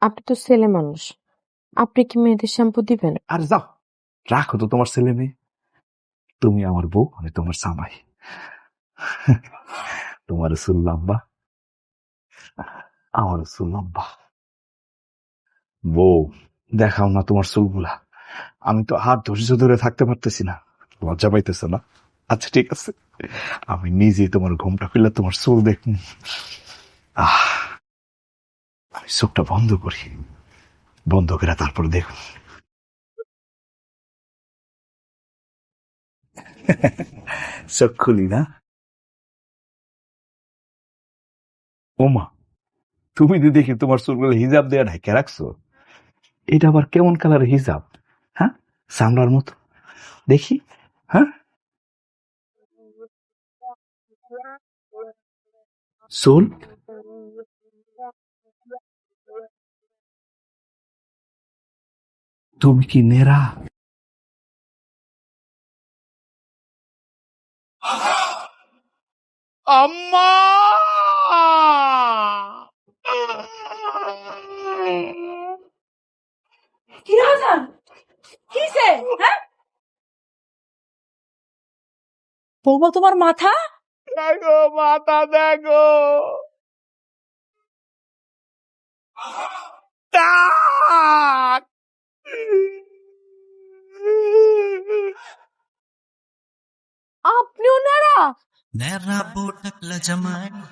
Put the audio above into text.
আপনি তো ছেলে মানুষ। আপনি কি মেয়েদের শ্যাম্পু দিবেন? আর যাও, রাখো তো তোমার ছেলে মেয়ে। তুমি আমার বউ আমি তোমার সামাই তোমার চুল লম্বা। আমার চুল লম্বা। বউ, দেখাও না তোমার চুলগুলা। আমি তো আর ধৈর্য ধরে থাকতে পারতেছি না। লজ্জা পাইতেছে না? আচ্ছা ঠিক আছে। আমি নিজেই তোমার ঘুমটা খুললে তোমার চুল দেখুন। আহ। আমি চোখটা বন্ধ করি। বন্ধ করে তারপর দেখুন চোখ খুলি না। ওমা, তুমি তো দেখি তোমার চুলগুলো হিজাব দেয়া ঢাকে রাখছো, এটা আবার কেমন কালারের হিজাব? হ্যাঁ সামলার মতো। দেখি হ্যাঁ। চুল তুমি কি নেরা? আম্মা! কি হাসান কিসে হ্যাঁ? বলব তোমার মাথা? দেখো মাথা দেখো। நேரா போட்ட லஜமானி.